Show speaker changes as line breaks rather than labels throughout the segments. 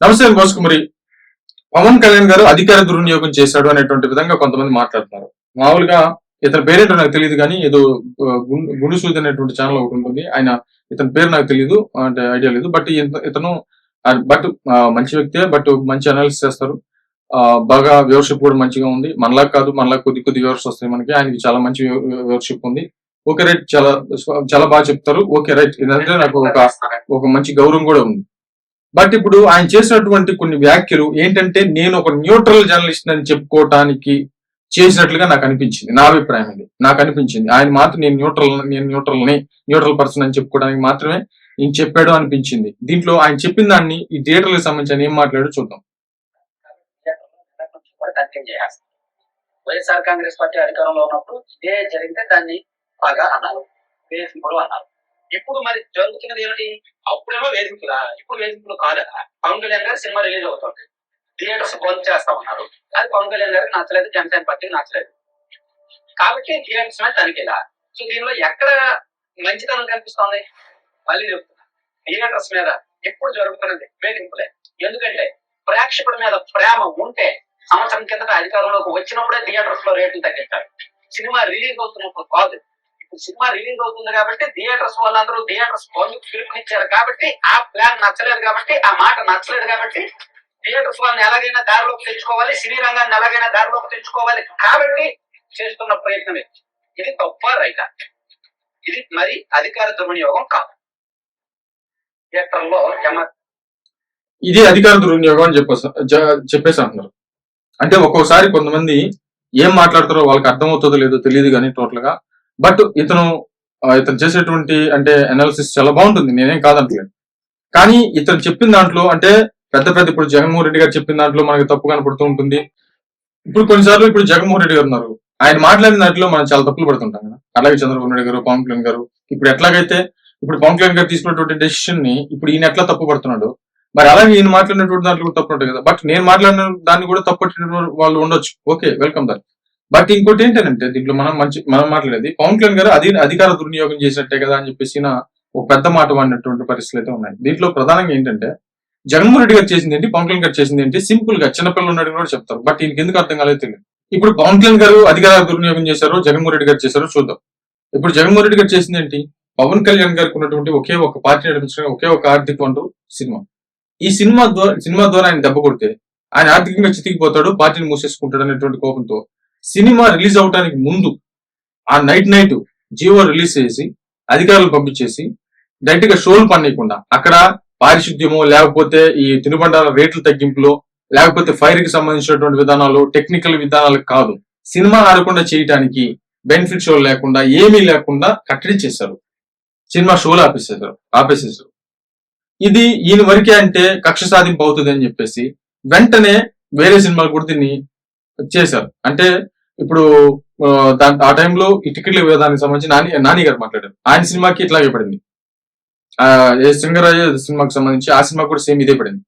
నమస్తే గోసుకుమరి పవన్ కళ్యాణ్ గారు అధికార దుర్వినియోగం చేశాడు అనేటువంటి విధంగా కొంతమంది మాట్లాడుతున్నారు. మామూలుగా ఇతని పేరేంటో నాకు తెలియదు కానీ ఏదో ఆ, గుండు సూది అనేటువంటి ఛానల్ ఒకటి ఉంటుంది. ఆయన ఇతని పేరు నాకు తెలియదు అంటే ఐడియా లేదు. బట్ ఇతను బట్ మంచి వ్యక్తే బట్ మంచి అనాలిసిస్ చేస్తారు. ఆ, బాగా వ్యూవర్షిప్ కూడా మంచిగా ఉంది. మనలా కాదు మనలా కొద్ది కొద్ది వ్యూవర్స్ వస్తాయి మనకి. ఆయనకి చాలా మంచి వ్యూవర్షిప్ ఉంది. Okay right. చాలా చాలా బాగా చెప్తారు. Okay right. ఇదంటే నాకు ఒక ఒక మంచి గౌరవం కూడా ఉంది. బట్ ఇప్పుడు ఆయన చేసినటువంటి కొన్ని వ్యాఖ్యలు ఏంటంటే నేను ఒక న్యూట్రల్ జర్నలిస్ట్ అని చెప్పుకోవటానికి చేసినట్లుగా నాకు అనిపించింది. నా అభిప్రాయం ఇది. నాకు అనిపించింది. ఆయన మాత్రం నేను న్యూట్రల్ నేను న్యూట్రల్ని న్యూట్రల్ పర్సన్ అని చెప్పుకోవడానికి మాత్రమే నేను చెప్పాడు అనిపించింది. దీంట్లో ఆయన చెప్పిన దాన్ని ఈ థియేటర్లకు సంబంధించి ఏం మాట్లాడో చూద్దాం.
వైఎస్ఆర్ కాంగ్రెస్ పార్టీ అధికారంలో ఉన్నప్పుడు ఇదే జరిగితే దాన్ని బాగా అన్నారు. అన్నారు. ఇప్పుడు మరి జరుగుతున్నది ఏమిటి? అప్పుడేమో వేధింపులా? ఇప్పుడు వేధింపులు కాదా పవన్ కళ్యాణ్ గారు సినిమా రిలీజ్ అవుతుంది. థియేటర్స్ బంద్ చేస్తా ఉన్నారు. అది పవన్ కళ్యాణ్ గారికి నచ్చలేదు జనసేన పార్టీకి నచ్చలేదు. కాబట్టి థియేటర్స్ మీద తనిఖీలా? సో దీనిలో ఎక్కడ మంచితనం కనిపిస్తోంది? మళ్ళీ చెప్తున్నా. థియేటర్స్ మీద ఎప్పుడు జరుగుతున్నది? వేధింపులే. ఎందుకంటే ప్రేక్షకుల మీద ప్రేమ ఉంటే సంవత్సరం కిందట అధికారంలోకి వచ్చినప్పుడే థియేటర్స్లో రేట్లు తగ్గించారు సినిమా రిలీజ్ అవుతున్నప్పుడు కాదు. సినిమా రిలీజ్ అవుతుంది కాబట్టి థియేటర్స్ వాళ్ళందరూ థియేటర్స్ పబ్లిక్ పిలుపుని ఇచ్చారు కాబట్టి ఆ ప్లాన్ నచ్చలేదు కాబట్టి ఆ మాట నచ్చలేదు కాబట్టి థియేటర్స్ వాళ్ళని ఎలాగైనా దారిలోకి తెచ్చుకోవాలి సినీ రంగాన్ని ఎలాగైనా దారిలోకి తెచ్చుకోవాలి కాబట్టి చేస్తున్న ప్రయత్నమే. ఇది తప్ప రైట. ఇది మరి అధికార దుర్వినియోగం కాదు. థియేటర్లో
ఇది అధికార దుర్వినియోగం అని చెప్పేసి చెప్పేసి అంటున్నారు. అంటే ఒక్కోసారి కొంతమంది ఏం మాట్లాడతారో వాళ్ళకి అర్థమవుతుందో లేదో తెలియదు కానీ టోటల్గా బట్ ఇతను ఇతను చేసేటువంటి అంటే అనాలిసిస్ చాలా బాగుంటుంది. నేనేం కాదంటలేదు. కానీ ఇతను చెప్పిన దాంట్లో అంటే పెద్ద పెద్ద ఇప్పుడు జగన్మోహన్ రెడ్డి గారు చెప్పిన దాంట్లో మనకి తప్పు కనపడుతూ ఉంటుంది. ఇప్పుడు కొన్నిసార్లు ఇప్పుడు జగన్మోహన్ రెడ్డి గారు ఉన్నారు. ఆయన మాట్లాడిన దాంట్లో మనం చాలా తప్పులు పడుతుంటాం కదా. అలాగే చంద్రబాబు నాయుడు గారు పవన్ కళ్యాణ్ గారు. ఇప్పుడు ఎట్లాగైతే ఇప్పుడు పవన్ కళ్యాణ్ గారు తీసుకున్నటువంటి డెసిషన్ని ఇప్పుడు ఈయన ఎట్లా తప్పు పడుతున్నాడు? మరి అలాగే ఈయన మాట్లాడినటువంటి దాంట్లో కూడా తప్పు ఉంటుంది కదా. బట్ నేను మాట్లాడిన దాన్ని కూడా తప్పు పట్టిన వాళ్ళు ఉండొచ్చు. ఓకే వెల్కమ్ దాన్ బట్ ఇంకోటి ఏంటంటే దీంట్లో మనం మంచి మనం మాట్లాడేది పవన్ కళ్యాణ్ గారు అది అధికార దుర్వినియోగం చేసినట్టే కదా అని చెప్పేసి ఒక పెద్ద మాట వాడినటువంటి పరిస్థితులు అయితే ఉన్నాయి. దీంట్లో ప్రధానంగా ఏంటంటే జగన్మోహన్ రెడ్డి గారు చేసింది ఏంటి పవన్ కళ్యాణ్ గారు చేసింది ఏంటి సింపుల్గా చిన్నపిల్లలు ఉన్నాడు కూడా చెప్తారు. బట్ ఈయనకి ఎందుకు అర్థం కాలేదు తెలియదు. ఇప్పుడు పవన్ కళ్యాణ్ గారు అధికార దుర్వినియోగం చేశారు జగన్మోహన్ రెడ్డి గారు చేశారు చూద్దాం. ఇప్పుడు జగన్మోహన్ రెడ్డి గారు చేసింది ఏంటి పవన్ కళ్యాణ్ గారికి ఉన్నటువంటి ఒకే ఒక పార్టీ నడిపించడం ఒకే ఒక ఆర్థిక వనరు సినిమా. ఈ సినిమా ద్వారా సినిమా ద్వారా ఆయన దెబ్బ కొడితే ఆయన ఆర్థికంగా చితికిపోతాడు పార్టీని మూసేసుకుంటాడు అనేటువంటి కోపంతో సినిమా రిలీజ్ అవడానికి ముందు ఆ నైట్ నైట్ జియో రిలీజ్ చేసి అధికారులు పంపించేసి డైరెక్ట్గా షోలు పనియకుండా అక్కడ పారిశుద్ధ్యము లేకపోతే ఈ తినుబండాల రేట్ల తగ్గింపులో లేకపోతే ఫైర్కి సంబంధించినటువంటి విధానాలు టెక్నికల్ విధానాలు కాదు. సినిమా ఆడకుండా చేయడానికి బెనిఫిట్ షోలు లేకుండా ఏమీ లేకుండా కట్టడి చేశారు. సినిమా షోలు ఆపేసేసారు ఆపేసేసారు ఇది ఈయన వరకే అంటే కక్ష సాధింపు అవుతుంది అని చెప్పేసి వెంటనే వేరే సినిమాలు కూడా దీన్ని చేశారు. అంటే ఇప్పుడు ఆ, ఆ టైంలో ఈ టికెట్లు దానికి సంబంధించి నాని నాని గారు మాట్లాడారు. ఆయన సినిమాకి ఇట్లాగే పడింది. ఆ ఏ సింగరాజు సినిమాకి సంబంధించి ఆ సినిమా కూడా సేమ్ ఇదే పడింది.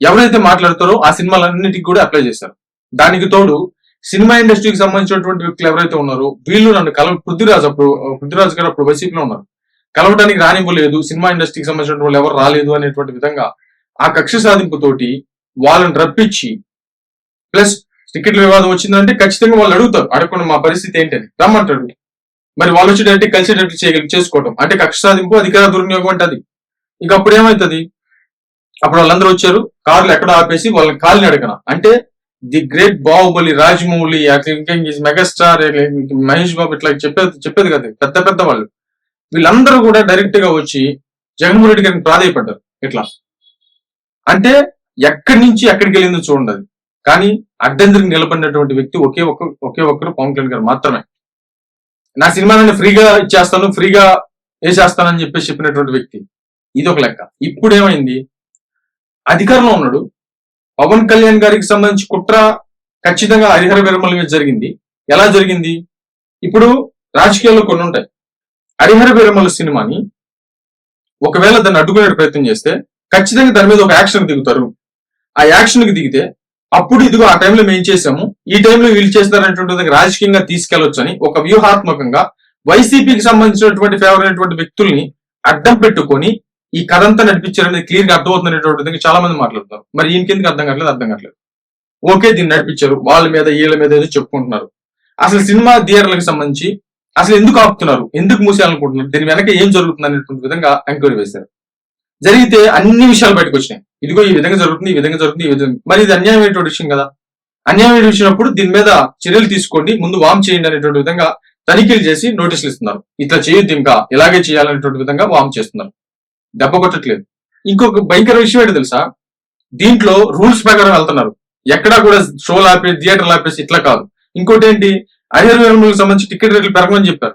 ఎవరైతే మాట్లాడతారో ఆ సినిమాలన్నిటికి కూడా అప్లై చేశారు. దానికి తోడు సినిమా ఇండస్ట్రీకి సంబంధించినటువంటి వ్యక్తులు ఎవరైతే ఉన్నారో వీళ్ళు నన్ను కలవ పృథ్వీరాజ్ అప్పుడు పృథ్వీరాజ్ గారు అప్పుడు వైసీపీలో ఉన్నారు. కలవడానికి రానివ్వలేదు సినిమా ఇండస్ట్రీకి సంబంధించిన వాళ్ళు ఎవరు రాలేదు అనేటువంటి విధంగా ఆ కక్ష సాధింపుతోటి వాళ్ళని రప్పించి ప్లస్ టికెట్ల వివాదం వచ్చిందంటే ఖచ్చితంగా వాళ్ళు అడుగుతారు. అడగకుండా మా పరిస్థితి ఏంటని. రమ్మంటాడు. మరి వాళ్ళు వచ్చి డైరెక్ట్ కలిసేటట్లు చేయగలి చేసుకోవటం. అంటే కక్ష సాధింపు అధికార దుర్వినియోగం అంటే అది ఇక అప్పుడు ఏమవుతుంది అప్పుడు వాళ్ళందరూ వచ్చారు. కార్లు ఎక్కడ ఆపేసి వాళ్ళని కాలిని అడగన. అంటే ది గ్రేట్ బాహుబలి రాజమౌళి ఇంకా మెగాస్టార్ మహేష్ బాబు ఇట్లా చెప్పేది చెప్పేది కదా. పెద్ద పెద్ద వాళ్ళు. వీళ్ళందరూ కూడా డైరెక్ట్గా వచ్చి జగన్మోహన్ రెడ్డి గారిని ప్రాధాయపడ్డారు. ఇట్లా. అంటే ఎక్కడి నుంచి ఎక్కడికి వెళ్ళిందో చూడండి అది. కానీ అడ్డందరికి నిలబడినటువంటి వ్యక్తి ఒకే ఒక్క ఒకే ఒక్కరు పవన్ కళ్యాణ్ గారు మాత్రమే. నా సినిమాని ఫ్రీగా ఇచ్చేస్తాను ఫ్రీగా వేసేస్తానని చెప్పేసి చెప్పినటువంటి వ్యక్తి. ఇది ఒక లెక్క. ఇప్పుడు ఏమైంది అధికారంలో ఉన్నాడు. పవన్ కళ్యాణ్ గారికి సంబంధించి కుట్ర ఖచ్చితంగా హరిహర విరమల మీద జరిగింది. ఎలా జరిగింది? ఇప్పుడు రాజకీయాల్లో కొన్ని ఉంటాయి. హరిహర విరమల సినిమాని ఒకవేళ దాన్ని అడ్డుకునే ప్రయత్నం చేస్తే ఖచ్చితంగా దాని మీద ఒక యాక్షన్ దిగుతారు. ఆ యాక్షన్కి దిగితే అప్పుడు ఇదిగో ఆ టైంలో మేము చేసాము ఈ టైంలో వీళ్ళు చేస్తారనేటువంటి రాజకీయంగా తీసుకెళ్ళొచ్చని ఒక వ్యూహాత్మకంగా వైసీపీకి సంబంధించినటువంటి ఫేవర్ అయినటువంటి వ్యక్తుల్ని అడ్డం పెట్టుకొని ఈ కథ అంతా నడిపించారనేది క్లియర్గా అర్థమవుతుంది చాలా మంది మాట్లాడుతున్నారు. మరి ఈయనకి అర్థం కావట్లేదు? అర్థం కావట్లేదు. ఓకే దీన్ని నడిపించారు. వాళ్ళ మీద వీళ్ళ మీద ఏదో చెప్పుకుంటున్నారు. అసలు సినిమా థియేటర్లకు సంబంధించి అసలు ఎందుకు ఆపుతున్నారు? ఎందుకు మూసేయాలనుకుంటున్నారు? దీని వెనక ఏం జరుగుతుంది అనేటువంటి విధంగా ఎంక్వైరీ వేశారు జరిగితే అన్ని విషయాలు బయటకు వచ్చినాయి ఇదిగో ఈ విధంగా జరుగుతుంది ఈ విధంగా జరుగుతుంది ఈ విధంగా మరి ఇది అన్యాయమైనటువంటి విషయం కదా? అన్యాయమైన విషయంప్పుడు దీని మీద చర్యలు తీసుకోండి ముందు వామ్ చేయండి అనేటువంటి విధంగా తనిఖీలు చేసి నోటీసులు ఇస్తున్నారు. ఇట్లా చేయొద్దు ఇంకా ఇలాగే చేయాలనేటువంటి విధంగా వామ్ చేస్తున్నారు. దెబ్బ కొట్టట్లేదు. ఇంకొక భయంకర విషయం ఏంటి తెలుసా? దీంట్లో రూల్స్ ప్రకారం వెళ్తున్నారు. ఎక్కడా కూడా షోలు ఆపేసి థియేటర్లు ఆపేసి ఇట్లా కాదు. ఇంకోటి ఏంటి? హరిహర సంబంధించి టికెట్ రేట్లు పెరగమని చెప్పారు.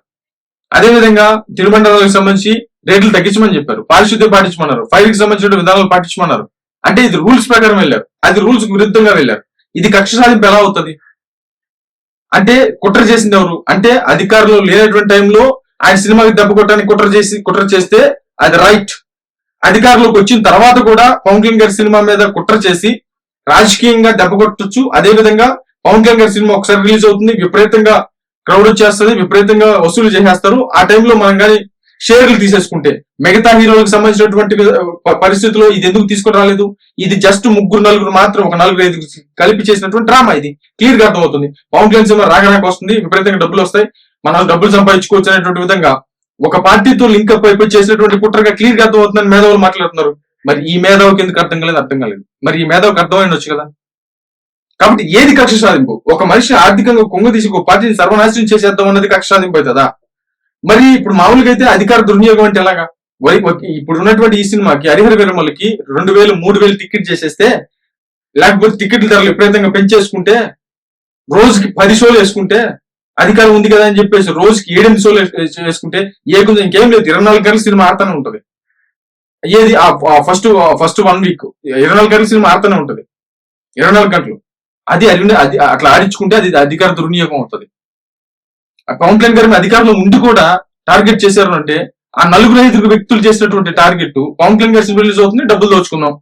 అదే విధంగా తిరుమండలాలకు సంబంధించి రేట్లు తగ్గించమని చెప్పారు. పారిశుద్ధ్యం పాటించమన్నారు. ఫైర్కి సంబంధించిన విధానాలు పాటించమన్నారు. అంటే ఇది రూల్స్ ప్రకారం వెళ్ళారు. అది రూల్స్ విరుద్ధంగా వెళ్ళారు. ఇది కక్ష సాధింపు ఎలా అవుతుంది? అంటే కుట్ర చేసింది ఎవరు? అంటే అధికారులు లేనటువంటి టైంలో ఆయన సినిమాకి దెబ్బ కొట్టడానికి కుట్ర చేసి కుట్ర చేస్తే అది రైట్ అధికారులకు వచ్చిన తర్వాత కూడా పవన్ కళ్యాణ్ గారి సినిమా మీద కుట్ర చేసి రాజకీయంగా దెబ్బ కొట్టచ్చు. అదే విధంగా పవన్ కళ్యాణ్ గారి సినిమా ఒకసారి రిలీజ్ అవుతుంది. విపరీతంగా క్రౌడ్ వచ్చేస్తుంది. విపరీతంగా వసూలు చేసేస్తారు. ఆ టైంలో మనం కానీ షేర్లు తీసేసుకుంటే మిగతా హీరోలకు సంబంధించినటువంటి పరిస్థితుల్లో ఇది ఎందుకు తీసుకుని రాలేదు? ఇది జస్ట్ ముగ్గురు నలుగురు మాత్రం ఒక నలుగురు ఐదు కలిపి చేసినటువంటి డ్రామా ఇది. క్లియర్గా అర్థమవుతుంది. పవన్ కళ్యాణ్ సినిమా రాగడానికి వస్తుంది విపరీతంగా డబ్బులు వస్తాయి. మనం డబ్బులు సంపాదించుకోవచ్చు అనేటువంటి విధంగా ఒక పార్టీతో లింక్ అప్ అయిపోయి చేసినటువంటి కుట్రగా క్లియర్గా అర్థమవుతుందని మేధావులు మాట్లాడుతున్నారు. మరి ఈ మేధావుకి ఎందుకు అర్థం కాలేదు అర్థం కాలేదు. మరి ఈ మేధావుకి అర్థమైండొచ్చు కదా? కాబట్టి ఏది కక్ష సాధింపు? ఒక మనిషి ఆర్థికంగా కొంగు తీసి ఒక పార్టీని సర్వనాశనం చేసేద్దాం అన్నది కక్ష సాధింపు అవుతుందా? మరి ఇప్పుడు మామూలుగా అయితే అధికార దుర్వినియోగం అంటే ఎలాగా? వై- ఇప్పుడు ఉన్నటువంటి ఈ సినిమాకి హరిహర విరమలకి రెండు వేలు మూడు వేలు టికెట్ చేసేస్తే లేకపోతే టికెట్ల ధరలు విపరీతంగా పెంచేసుకుంటే రోజుకి పది షోలు వేసుకుంటే అధికారం ఉంది కదా అని చెప్పేసి రోజుకి ఏడెనిమిది షోలు వేసుకుంటే ఏ కొంచెం ఇంకేం లేదు. ఇరవై నాలుగు గంటల సినిమా ఆడుతూనే ఉంటది. ఏది? First first one week. ఇరవై నాలుగు గంటల సినిమా ఆడుతూనే ఉంటది. ఇరవై నాలుగు గంటలు. అది అది అది అట్లా ఆడించుకుంటే అది అధికార దుర్వినియోగం అవుతుంది. ఆ పవన్ కళ్యాణ్ గారిని అధికారంలో ఉండి కూడా టార్గెట్ చేశారు అంటే ఆ నలుగురు ఐదుగురు వ్యక్తులు చేసినటువంటి టార్గెట్ పవన్ కళ్యాణ్ గారి రిలీజ్ అవుతుంది డబ్బులు దోచుకున్నాం.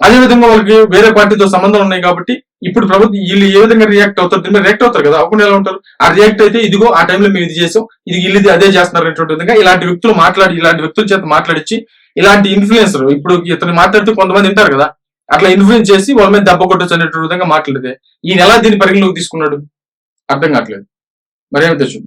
అదే విధంగా వాళ్ళకి వేరే పార్టీతో సంబంధం ఉన్నాయి కాబట్టి ఇప్పుడు ప్రభుత్వం వీళ్ళు ఏ విధంగా రియాక్ట్ అవుతారు దీని మీద రియాక్ట్ అవుతారు కదా అప్పుడు ఎలా ఉంటారు? ఆ రియాక్ట్ అయితే ఇదిగో ఆ టైంలో మేము ఇది చేసాం ఇది వీళ్ళది ఇది అదే చేస్తున్నారు అనేటువంటి విధంగా ఇలాంటి వ్యక్తులు మాట్లాడి ఇలాంటి వ్యక్తుల చేత మాట్లాడించి ఇలాంటి ఇన్ఫ్లుయెన్సర్ ఇప్పుడు ఇతను మాట్లాడితే కొంతమంది వింటారు కదా అట్లా ఇన్ఫ్లుయెన్స్ చేసి వాళ్ళ మీద దెబ్బ కొట్టచ్చు అనేటువంటి విధంగా మాట్లాడితే ఈయన ఎలా దీన్ని పరిగణలోకి తీసుకున్నాడు? అర్థం కావట్లేదు. మరేమి తెచ్చు